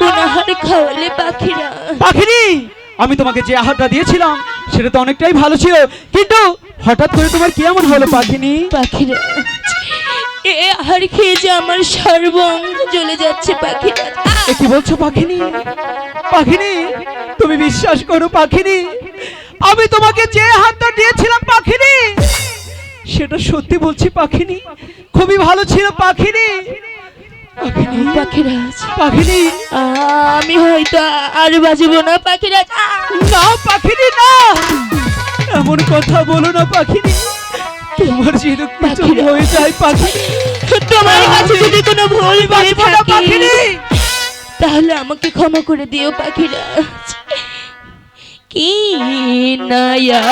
কোন আহার খাওয়ালে পাখিরা। পাখিনি আমি তোমাকে যে আহারটা দিয়েছিলাম সেটা তো অনেকটাই ভালো ছিল। কিন্তু হঠাৎ করে তোমার কি এমন হলো পাখিনি? পাখিরা এ আহার খেয়ে যে আমার সর্বঙ্গ জ্বলে যাচ্ছে পাখিরা। এ কি বলছো পাখিনি? পাখিনি তুমি বিশ্বাস করো পাখিনি আমি তোমাকে যে হাতটা দিয়েছিলাম পাখিনি সেটা সত্যি বলছি পাখিনি খুবই ভালো ছিল পাখিনি। পাখিনি পাখিরাজ পাখিনি আমি হয়তো আর বাজবো না পাখিরাজ না পাখিনি না! এমন কথা বলো না পাখিনি তোমার যদি কিছু পাখিরা। হয়ে যায় পাখিনি তোমার কাছে যদি কোনো ভুল পাখিনি তাহলে আমাকে ক্ষমা করে দিও পাখিরা কি নয়া?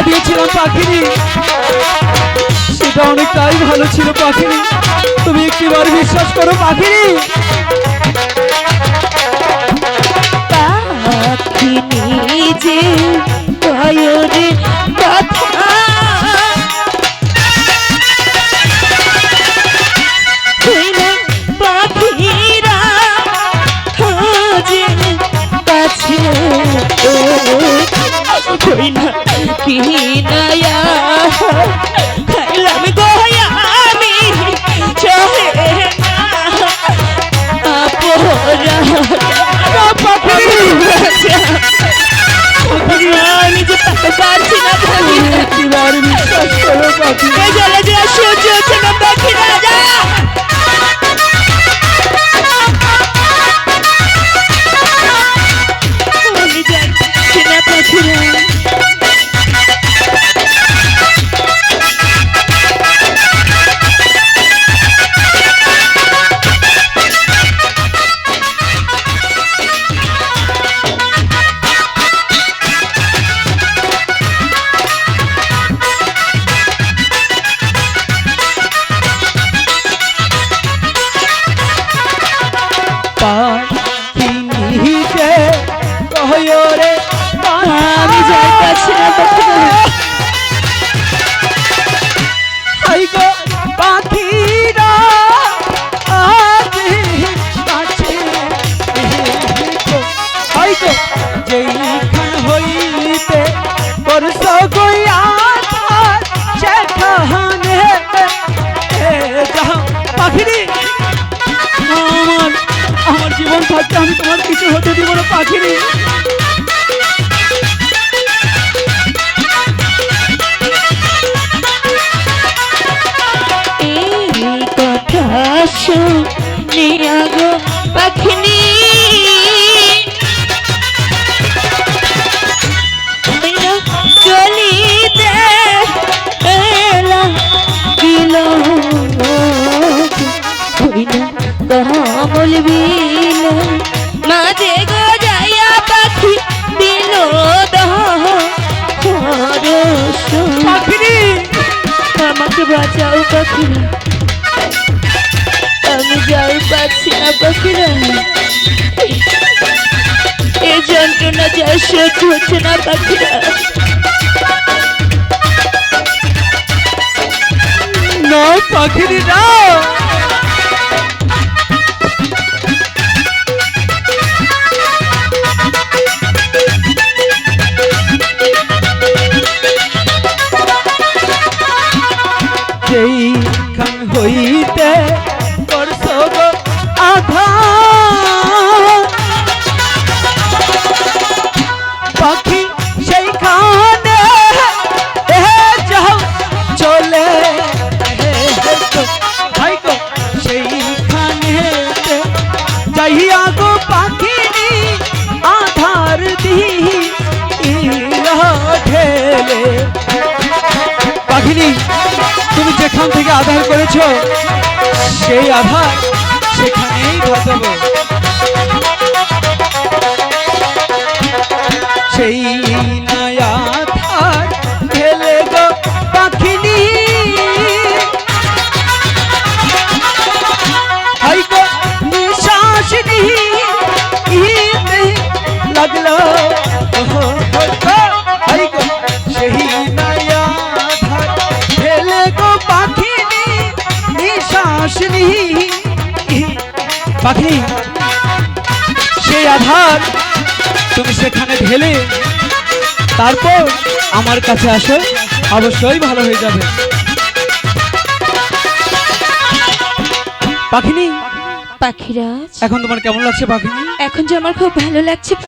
যে আহাটা দিয়েছিলাম পাখিনি সেটা অনেকটাই ভালো ছিল পাখিনি তুমি একটিবার বিশ্বাস করো পাখিনি পাখি নিজে কয়রে কথা। হইনা পাখিরা খোঁজে কাছে হইনা কি নয়া খাইলাম গোয়া আমি চলে আপরা তাকে পারছি না। ভাবি একটিবার বিশ্বাস করো পাখিনি জলে যে সহ্য হচ্ছে পাখিনিকে কহয় রে আমি যাইতাছি না পাখিরা হইনা কমল বিল। মাঝে গো যাইয়া পাখি পাখিরি আমাকে বাঁচাও পাখিরা। আমি যাই পাচ্ছি না পাখিরা। এই যন্ত্রণা যা সহ্য হচ্ছে না পাখিরা। না পাখিরি যেখান থেকে আধার করেছ? সেই আধার সেখানেই ঘটাবো। সেই নয়া পাখি সেই আধার তুমি সেখানে ঢেলে তারপর আমার কাছে আসো অবশ্যই ভালো হয়ে যাবে। পাখিনি? পাখিরাজ? এখন তোমার কেমন লাগছে পাখিনি? এখন যে আমার খুব ভালো লাগছে